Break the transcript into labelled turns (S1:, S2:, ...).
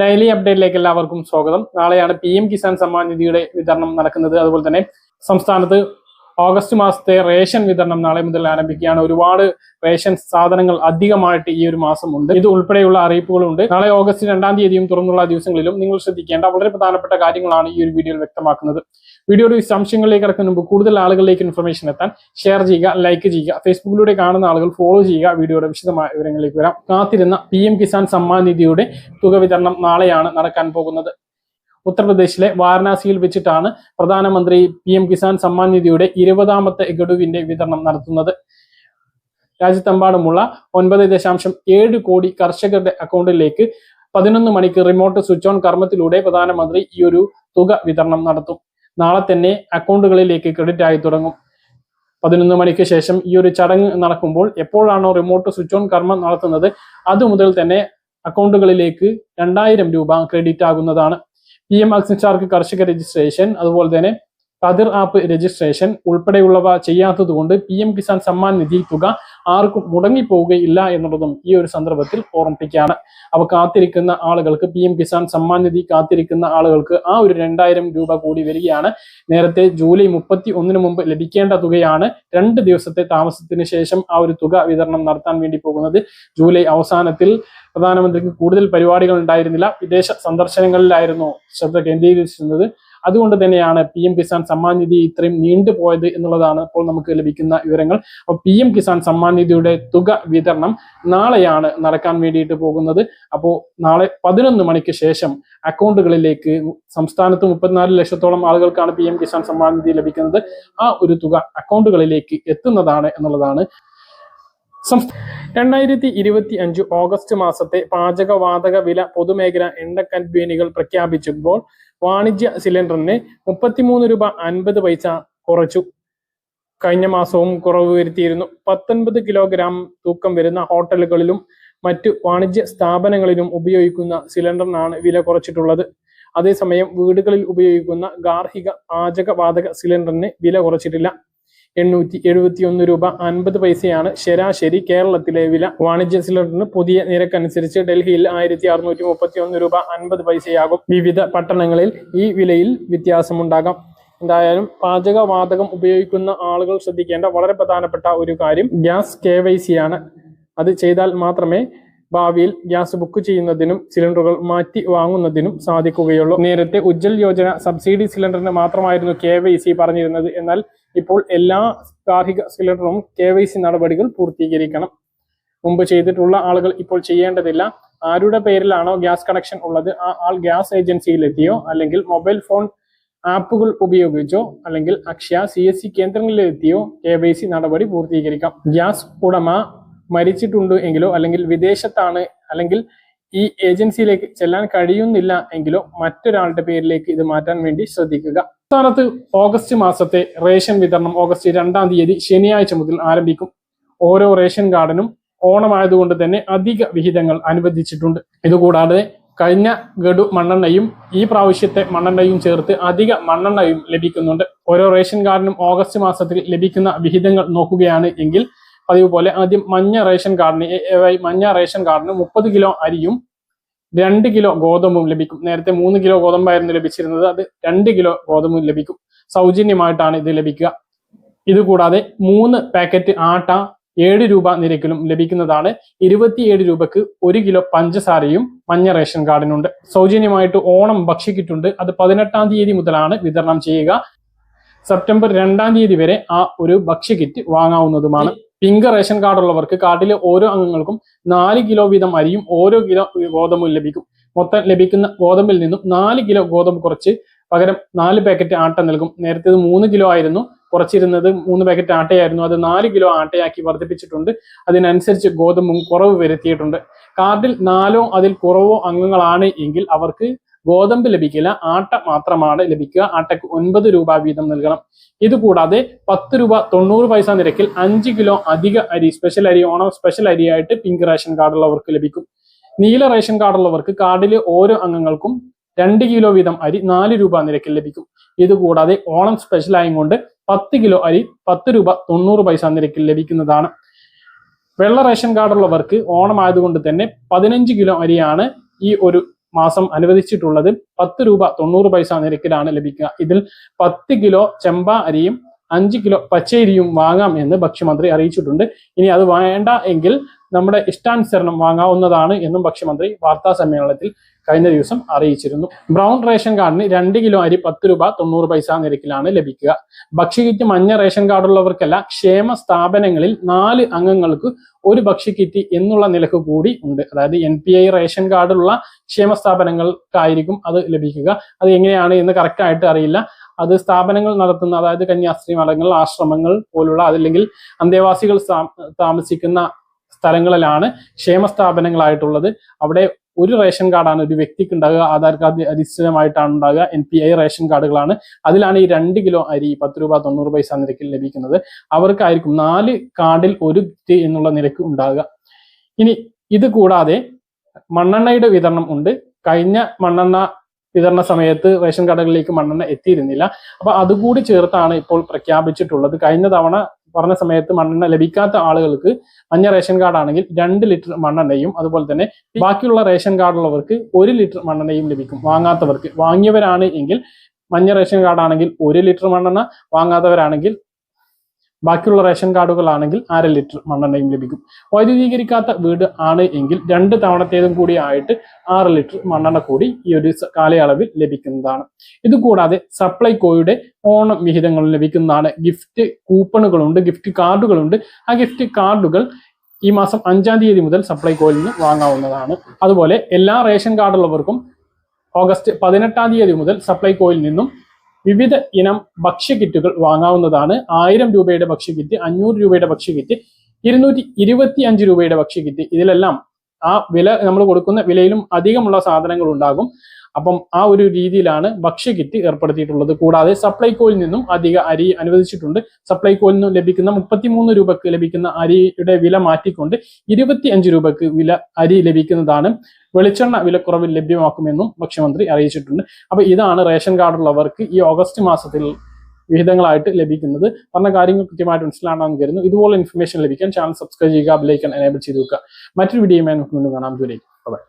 S1: Daily അപ്ഡേറ്റിലേക്ക് എല്ലാവർക്കും സ്വാഗതം. നാളെയാണ് പി എം കിസാൻ സമ്മാൻ നിധിയുടെ വിതരണം നടക്കുന്നത്. അതുപോലെ തന്നെ സംസ്ഥാനത്ത് ഓഗസ്റ്റ് മാസത്തെ റേഷൻ വിതരണം നാളെ മുതൽ ആരംഭിക്കുകയാണ്. ഒരുപാട് റേഷൻ സാധനങ്ങൾ അധികമായിട്ട് ഈ ഒരു മാസം ഉണ്ട് ഇത് ഉൾപ്പെടെയുള്ള അറിയിപ്പുകളുണ്ട്. നാളെ ഓഗസ്റ്റ് രണ്ടാം തീയതിയും തുറന്നുള്ള ദിവസങ്ങളിലും നിങ്ങൾ ശ്രദ്ധിക്കേണ്ട വളരെ പ്രധാനപ്പെട്ട കാര്യങ്ങളാണ് ഈ ഒരു വീഡിയോയിൽ വ്യക്തമാക്കുന്നത്. വീഡിയോയുടെ സംശയങ്ങളിലേക്ക് ഇറക്കുന്ന മുമ്പ് കൂടുതൽ ആളുകളിലേക്ക് ഇൻഫർമേഷൻ എത്താൻ ഷെയർ ചെയ്യുക ലൈക്ക് ചെയ്യുക ഫേസ്ബുക്കിലൂടെ കാണുന്ന ആളുകൾ ഫോളോ ചെയ്യുക. വീഡിയോയുടെ വിശദമായ വിവരങ്ങളിലേക്ക് വരാം. കാത്തിരുന്ന പി കിസാൻ സമ്മാൻ നിധിയുടെ തുക വിതരണം നാളെയാണ് നടക്കാൻ പോകുന്നത്. ഉത്തർപ്രദേശിലെ വാരണാസിയിൽ വെച്ചിട്ടാണ് പ്രധാനമന്ത്രി പി എം കിസാൻ സമ്മാൻ നിധിയുടെ ഇരുപതാമത്തെ ഗഡുവിന്റെ വിതരണം നടത്തുന്നത്. രാജ്യത്തെമ്പാടുമുള്ള ഒൻപത് ദശാംശം ഏഴ് കോടി കർഷകരുടെ അക്കൗണ്ടിലേക്ക് പതിനൊന്ന് മണിക്ക് റിമോട്ട് സ്വിച്ച് ഓൺ കർമ്മത്തിലൂടെ പ്രധാനമന്ത്രി ഈ ഒരു തുക വിതരണം നടത്തും. നാളെ തന്നെ അക്കൗണ്ടുകളിലേക്ക് ക്രെഡിറ്റ് ആയി തുടങ്ങും. പതിനൊന്ന് മണിക്ക് ശേഷം ഈ ഒരു ചടങ്ങ് നടക്കുമ്പോൾ എപ്പോഴാണോ റിമോട്ട് സ്വിച്ച് ഓൺ കർമ്മം നടത്തുന്നത് അതുമുതൽ തന്നെ അക്കൗണ്ടുകളിലേക്ക് രണ്ടായിരം രൂപ ക്രെഡിറ്റ് ആകുന്നതാണ്. പി എം അഗ്നിചാർക്ക് കർഷക രജിസ്ട്രേഷൻ അതുപോലെ തന്നെ കതിർ ആപ്പ് രജിസ്ട്രേഷൻ ഉൾപ്പെടെയുള്ളവ ചെയ്യാത്തതുകൊണ്ട് പി എം കിസാൻ സമ്മാൻ നിധി തുക ആർക്കും മുടങ്ങിപ്പോവുകയില്ല എന്നുള്ളതും ഈ ഒരു സന്ദർഭത്തിൽ ഓർമ്മിപ്പിക്കുകയാണ്. അവ കാത്തിരിക്കുന്ന ആളുകൾക്ക് പി കിസാൻ സമ്മാൻ നിധി കാത്തിരിക്കുന്ന ആളുകൾക്ക് ആ ഒരു രണ്ടായിരം രൂപ കൂടി വരികയാണ്. നേരത്തെ ജൂലൈ മുപ്പത്തി ഒന്നിന് മുമ്പ് ലഭിക്കേണ്ട തുകയാണ് രണ്ട് ദിവസത്തെ താമസത്തിന് ശേഷം ആ ഒരു തുക വിതരണം നടത്താൻ വേണ്ടി പോകുന്നത്. ജൂലൈ അവസാനത്തിൽ പ്രധാനമന്ത്രിക്ക് കൂടുതൽ പരിപാടികൾ ഉണ്ടായിരുന്നില്ല. വിദേശ സന്ദർശനങ്ങളിലായിരുന്നു ശ്രദ്ധ കേന്ദ്രീകരിച്ചിരുന്നത്. അതുകൊണ്ട് തന്നെയാണ് പി എം കിസാൻ സമ്മാൻ നിധി ഇത്രയും നീണ്ടുപോയത് എന്നുള്ളതാണ് ഇപ്പോൾ നമുക്ക് ലഭിക്കുന്ന വിവരങ്ങൾ. അപ്പോൾ പി എം കിസാൻ സമ്മാൻ നിധിയുടെ തുക വിതരണം നാളെയാണ് നടക്കാൻ വേണ്ടിയിട്ട് പോകുന്നത്. അപ്പോൾ നാളെ പതിനൊന്ന് മണിക്ക് ശേഷം അക്കൗണ്ടുകളിലേക്ക് സംസ്ഥാനത്ത് മുപ്പത്തിനാല് ലക്ഷത്തോളം ആളുകൾക്കാണ് പി എം കിസാൻ സമ്മാൻ നിധി ലഭിക്കുന്നത്. ആ ഒരു തുക അക്കൗണ്ടുകളിലേക്ക് എത്തുന്നതാണ് എന്നുള്ളതാണ്. രണ്ടായിരത്തി ഇരുപത്തി അഞ്ച് ഓഗസ്റ്റ് മാസത്തെ പാചകവാതക വില പൊതുമേഖല എണ്ണ കമ്പനികൾ പ്രഖ്യാപിച്ചപ്പോൾ വാണിജ്യ സിലിണ്ടറിന് മുപ്പത്തിമൂന്ന് രൂപ അൻപത് പൈസ കുറച്ചു. കഴിഞ്ഞ മാസവും കുറവ് വരുത്തിയിരുന്നു. പത്തൊൻപത് കിലോഗ്രാം തൂക്കം വരുന്ന ഹോട്ടലുകളിലും മറ്റു വാണിജ്യ സ്ഥാപനങ്ങളിലും ഉപയോഗിക്കുന്ന സിലിണ്ടറിനാണ് വില കുറച്ചിട്ടുള്ളത്. അതേസമയം വീടുകളിൽ ഉപയോഗിക്കുന്ന ഗാർഹിക പാചകവാതക സിലിണ്ടറിന് വില കുറച്ചിട്ടില്ല. എണ്ണൂറ്റി എഴുപത്തി ഒന്ന് രൂപ അൻപത് പൈസയാണ് ശരാശരി കേരളത്തിലെ വില. വാണിജ്യ സിലിണ്ടറിന് പുതിയ നിരക്കനുസരിച്ച് ഡൽഹിയിൽ ആയിരത്തി അറുന്നൂറ്റി മുപ്പത്തി ഒന്ന് രൂപ അൻപത് പൈസയാകും. വിവിധ പട്ടണങ്ങളിൽ ഈ വിലയിൽ വ്യത്യാസമുണ്ടാകാം. എന്തായാലും പാചക വാതകം ഉപയോഗിക്കുന്ന ആളുകൾ ശ്രദ്ധിക്കേണ്ട വളരെ പ്രധാനപ്പെട്ട ഒരു കാര്യം ഗ്യാസ് കെ വൈ സി ആണ്. അത് ചെയ്താൽ മാത്രമേ ഭാവിയിൽ ഗ്യാസ് ബുക്ക് ചെയ്യുന്നതിനും സിലിണ്ടറുകൾ മാറ്റി വാങ്ങുന്നതിനും സാധിക്കുകയുള്ളൂ. നേരത്തെ ഉജ്ജൽ യോജന സബ്സിഡി സിലിണ്ടറിന് മാത്രമായിരുന്നു കെ പറഞ്ഞിരുന്നത്. എന്നാൽ ഇപ്പോൾ എല്ലാ ഗാർഹിക സിലിണ്ടറും കെ നടപടികൾ പൂർത്തീകരിക്കണം. മുമ്പ് ചെയ്തിട്ടുള്ള ആളുകൾ ഇപ്പോൾ ചെയ്യേണ്ടതില്ല. ആരുടെ പേരിലാണോ ഗ്യാസ് കണക്ഷൻ ഉള്ളത്? ആ ആൾ ഗ്യാസ് ഏജൻസിയിലെത്തിയോ? അല്ലെങ്കിൽ മൊബൈൽ ഫോൺ ആപ്പുകൾ ഉപയോഗിച്ചോ? അല്ലെങ്കിൽ അക്ഷയ സി എസ് സി കേന്ദ്രങ്ങളിലെത്തിയോ? കെ വൈ സി നടപടി പൂർത്തീകരിക്കാം. ഗ്യാസ് ഉടമ മരിച്ചിട്ടുണ്ട് എങ്കിലോ അല്ലെങ്കിൽ വിദേശത്താണ് അല്ലെങ്കിൽ ഈ ഏജൻസിയിലേക്ക് ചെല്ലാൻ കഴിയുന്നില്ല എങ്കിലോ മറ്റൊരാളുടെ പേരിലേക്ക് ഇത് മാറ്റാൻ വേണ്ടി ശ്രദ്ധിക്കുക. സംസ്ഥാനത്ത് ഓഗസ്റ്റ് മാസത്തെ റേഷൻ വിതരണം ഓഗസ്റ്റ് രണ്ടാം തീയതി ശനിയാഴ്ച മുതൽ ആരംഭിക്കും. ഓരോ റേഷൻ കാർഡിനും ഓണമായതുകൊണ്ട് തന്നെ അധിക വിഹിതങ്ങൾ അനുവദിച്ചിട്ടുണ്ട്. ഇതുകൂടാതെ കഴിഞ്ഞ ഗഡു മണ്ണെണ്ണയും ഈ പ്രാവശ്യത്തെ മണ്ണെണ്ണയും ചേർത്ത് അധിക മണ്ണെണ്ണയും ലഭിക്കുന്നുണ്ട്. ഓരോ റേഷൻ കാർഡിനും ഓഗസ്റ്റ് മാസത്തിൽ ലഭിക്കുന്ന വിഹിതങ്ങൾ നോക്കുകയാണ് എങ്കിൽ പതിവ് ആദ്യം മഞ്ഞ റേഷൻ കാർഡിന് മഞ്ഞ റേഷൻ കാർഡിന് മുപ്പത് കിലോ അരിയും രണ്ട് കിലോ ഗോതമ്പും ലഭിക്കും. നേരത്തെ മൂന്ന് കിലോ ഗോതമ്പായിരുന്നു ലഭിച്ചിരുന്നത്. അത് രണ്ട് കിലോ ഗോതമ്പും ലഭിക്കും. സൗജന്യമായിട്ടാണ് ഇത് ലഭിക്കുക. ഇതുകൂടാതെ മൂന്ന് പാക്കറ്റ് ആട്ട ഏഴ് രൂപ നിരക്കിലും ലഭിക്കുന്നതാണ്. ഇരുപത്തിയേഴ് രൂപക്ക് ഒരു കിലോ പഞ്ചസാരയും മഞ്ഞ റേഷൻ കാർഡിനുണ്ട്. സൗജന്യമായിട്ട് ഓണം ഭക്ഷിക്കിട്ടുണ്ട് അത് പതിനെട്ടാം തീയതി മുതലാണ് വിതരണം ചെയ്യുക. സെപ്റ്റംബർ രണ്ടാം തീയതി വരെ ആ ഒരു ഭക്ഷ്യ കിറ്റ് വാങ്ങാവുന്നതുമാണ്. പിങ്ക് റേഷൻ കാർഡ് ഉള്ളവർക്ക് കാർഡിലെ ഓരോ അംഗങ്ങൾക്കും നാല് കിലോ വീതം അരിയും ഓരോ കിലോ ഗോതമ്പും ലഭിക്കും. മൊത്തം ലഭിക്കുന്ന ഗോതമ്പിൽ നിന്നും നാല് കിലോ ഗോതമ്പ് കുറച്ച് പകരം നാല് പാക്കറ്റ് ആട്ട നൽകും. നേരത്തെ ഇത് മൂന്ന് കിലോ ആയിരുന്നു കുറച്ചിരുന്നത് മൂന്ന് പാക്കറ്റ് ആട്ടയായിരുന്നു. അത് നാല് കിലോ ആട്ടയാക്കി വർദ്ധിപ്പിച്ചിട്ടുണ്ട്. അതിനനുസരിച്ച് ഗോതമ്പും കുറവ് വരുത്തിയിട്ടുണ്ട്. കാർഡിൽ നാലോ അതിൽ കുറവോ അംഗങ്ങളാണ് എങ്കിൽ അവർക്ക് ഗോതമ്പ് ലഭിക്കില്ല ആട്ട മാത്രമാണ് ലഭിക്കുക. ആട്ടയ്ക്ക് ഒൻപത് രൂപ വീതം നൽകണം. ഇതുകൂടാതെ പത്ത് രൂപ തൊണ്ണൂറ് പൈസ നിരക്കിൽ അഞ്ച് കിലോ അധിക അരി സ്പെഷ്യൽ അരി ഓണം സ്പെഷ്യൽ അരിയായിട്ട് പിങ്ക് റേഷൻ കാർഡുള്ളവർക്ക് ലഭിക്കും. നീല റേഷൻ കാർഡുള്ളവർക്ക് കാർഡിലെ ഓരോ അംഗങ്ങൾക്കും രണ്ട് കിലോ വീതം അരി നാല് രൂപ നിരക്കിൽ ലഭിക്കും. ഇതുകൂടാതെ ഓണം സ്പെഷ്യൽ ആയും കൊണ്ട് പത്ത് കിലോ അരി പത്ത് രൂപ തൊണ്ണൂറ് പൈസ നിരക്കിൽ ലഭിക്കുന്നതാണ്. വെള്ള റേഷൻ കാർഡുള്ളവർക്ക് ഓണം ആയതുകൊണ്ട് തന്നെ പതിനഞ്ച് കിലോ അരിയാണ് ഈ ഒരു മാസം അനുവദിച്ചിട്ടുള്ളത് പത്ത് രൂപ തൊണ്ണൂറ് പൈസ നിരക്കിലാണ് ലഭിക്കുക. ഇതിൽ പത്ത് കിലോ ചെമ്പ അരിയും അഞ്ച് കിലോ പച്ചരിയും വാങ്ങാം എന്ന് ഭക്ഷ്യമന്ത്രി അറിയിച്ചിട്ടുണ്ട്. ഇനി അത് വേണ്ട എങ്കിൽ നമ്മുടെ ഇഷ്ടാനുസരണം വാങ്ങാവുന്നതാണ് എന്നും ഭക്ഷ്യമന്ത്രി വാർത്താ സമ്മേളനത്തിൽ കഴിഞ്ഞ ദിവസം അറിയിച്ചിരുന്നു. ബ്രൗൺ റേഷൻ കാർഡിന് രണ്ട് കിലോ അരി പത്ത് രൂപ തൊണ്ണൂറ് പൈസ നിരക്കിലാണ് ലഭിക്കുക. ഭക്ഷ്യകിറ്റ് മഞ്ഞ റേഷൻ കാർഡുള്ളവർക്കല്ല ക്ഷേമ സ്ഥാപനങ്ങളിൽ നാല് അംഗങ്ങൾക്ക് ഒരു ഭക്ഷ്യക്കിറ്റ് എന്നുള്ള നിലയ്ക്ക് കൂടി ഉണ്ട്. അതായത് എൻ പി ഐ റേഷൻ കാർഡുള്ള ക്ഷേമ സ്ഥാപനങ്ങൾക്കായിരിക്കും അത് ലഭിക്കുക. അത് എങ്ങനെയാണ് എന്ന് കറക്റ്റ് ആയിട്ട് അറിയില്ല. അത് സ്ഥാപനങ്ങൾ നടത്തുന്ന അതായത് കന്യാസ്ത്രീ മഠങ്ങൾ ആശ്രമങ്ങൾ പോലുള്ള അതല്ലെങ്കിൽ അന്തേവാസികൾ താമസിക്കുന്ന സ്ഥലങ്ങളിലാണ് ക്ഷേമ സ്ഥാപനങ്ങളായിട്ടുള്ളത് അവിടെ ഒരു റേഷൻ കാർഡാണ് ഒരു വ്യക്തിക്ക് ഉണ്ടാകുക ആധാർ കാർഡ് അധിഷ്ഠിതമായിട്ടാണ് ഉണ്ടാകുക എൻ പി ഐ റേഷൻ കാർഡുകളാണ്. അതിലാണ് ഈ രണ്ട് കിലോ അരി പത്ത് രൂപ തൊണ്ണൂറ് പൈസ നിരക്കിൽ ലഭിക്കുന്നത്. അവർക്കായിരിക്കും നാല് കാർഡിൽ ഒരു എന്നുള്ള നിരക്ക് ഉണ്ടാകുക ഇനി ഇത് കൂടാതെ മണ്ണെണ്ണയുടെ വിതരണം ഉണ്ട്. കഴിഞ്ഞ മണ്ണെണ്ണ വിതരണ സമയത്ത് റേഷൻ കടകളിലേക്ക് മണ്ണെണ്ണ എത്തിയിരുന്നില്ല. അപ്പൊ അതുകൂടി ചേർത്താണ് ഇപ്പോൾ പ്രഖ്യാപിച്ചിട്ടുള്ളത്. കഴിഞ്ഞ തവണ പറഞ്ഞ സമയത്ത് മണ്ണെണ്ണ ലഭിക്കാത്ത ആളുകൾക്ക് മഞ്ഞ റേഷൻ കാർഡ് ആണെങ്കിൽ രണ്ട് ലിറ്റർ മണ്ണെണ്ണയും അതുപോലെ തന്നെ ബാക്കിയുള്ള റേഷൻ കാർഡുള്ളവർക്ക് ഒരു ലിറ്റർ മണ്ണെണ്ണയും ലഭിക്കും വാങ്ങാത്തവർക്ക്. വാങ്ങിയവരാണ് എങ്കിൽ മഞ്ഞ റേഷൻ കാർഡ് ആണെങ്കിൽ ഒരു ലിറ്റർ മണ്ണെണ്ണ വാങ്ങാത്തവരാണെങ്കിൽ ബാക്കിയുള്ള റേഷൻ കാർഡുകളാണെങ്കിൽ അര ലിറ്റർ മണ്ണെണ്ണയും ലഭിക്കും. വൈദ്യുതീകരിക്കാത്ത വീട് ആണ് എങ്കിൽ രണ്ട് തവണത്തേതും കൂടി ആയിട്ട് ആറ് ലിറ്റർ മണ്ണെണ്ണ കൂടി ഈ ഒരു കാലയളവിൽ ലഭിക്കുന്നതാണ്. ഇതുകൂടാതെ സപ്ലൈകോയുടെ ഓണം വിഹിതങ്ങൾ ലഭിക്കുന്നതാണ്. ഗിഫ്റ്റ് കൂപ്പണുകളുണ്ട് ഗിഫ്റ്റ് കാർഡുകളുണ്ട്. ആ ഗിഫ്റ്റ് കാർഡുകൾ ഈ മാസം അഞ്ചാം തീയതി മുതൽ സപ്ലൈകോയിൽ നിന്ന് വാങ്ങാവുന്നതാണ്. അതുപോലെ എല്ലാ റേഷൻ കാർഡുള്ളവർക്കും ഓഗസ്റ്റ് പതിനെട്ടാം തീയതി മുതൽ സപ്ലൈകോയിൽ നിന്നും വിവിധ ഇനം ഭക്ഷ്യക്കിറ്റുകൾ വാങ്ങാവുന്നതാണ്. ആയിരം രൂപയുടെ ഭക്ഷ്യക്കിറ്റ് അഞ്ഞൂറ് രൂപയുടെ ഭക്ഷ്യക്കിറ്റ് ഇരുന്നൂറ്റി ഇരുപത്തി അഞ്ച് രൂപയുടെ ഭക്ഷ്യക്കിറ്റ് ഇതിലെല്ലാം ആ വില നമ്മൾ കൊടുക്കുന്ന വിലയിലും അധികമുള്ള സാധനങ്ങൾ ഉണ്ടാകും. അപ്പം ആ ഒരു രീതിയിലാണ് ഭക്ഷ്യക്കിറ്റ് ഏർപ്പെടുത്തിയിട്ടുള്ളത്. കൂടാതെ സപ്ലൈകോയിൽ നിന്നും അധിക അരി അനുവദിച്ചിട്ടുണ്ട്. സപ്ലൈകോയിൽ നിന്നും ലഭിക്കുന്ന മുപ്പത്തിമൂന്ന് രൂപക്ക് ലഭിക്കുന്ന അരിയുടെ വില മാറ്റിക്കൊണ്ട് ഇരുപത്തി അഞ്ച് രൂപക്ക് വില അരി ലഭിക്കുന്നതാണ്. വെളിച്ചെണ്ണ വിലക്കുറവിൽ ലഭ്യമാക്കുമെന്നും ഭക്ഷ്യമന്ത്രി അറിയിച്ചിട്ടുണ്ട്. അപ്പൊ ഇതാണ് റേഷൻ കാർഡുള്ളവർക്ക് ഈ ഓഗസ്റ്റ് മാസത്തിൽ വിഹിതങ്ങളായിട്ട് ലഭിക്കുന്നത്. പറഞ്ഞ കാര്യങ്ങൾ കൃത്യമായിട്ട് മനസ്സിലാണെന്ന് കരുതുന്നു. ഇതുപോലെ ഇൻഫർമേഷൻ ലഭിക്കാൻ ചാനൽ സബ്സ്ക്രൈബ് ചെയ്യുക ബെലൈക്കൺ എനേബിൾ ചെയ്ത് വെക്കുക. മറ്റൊരു വീഡിയോയുമായി നമുക്ക് വീണ്ടും കാണാം. July by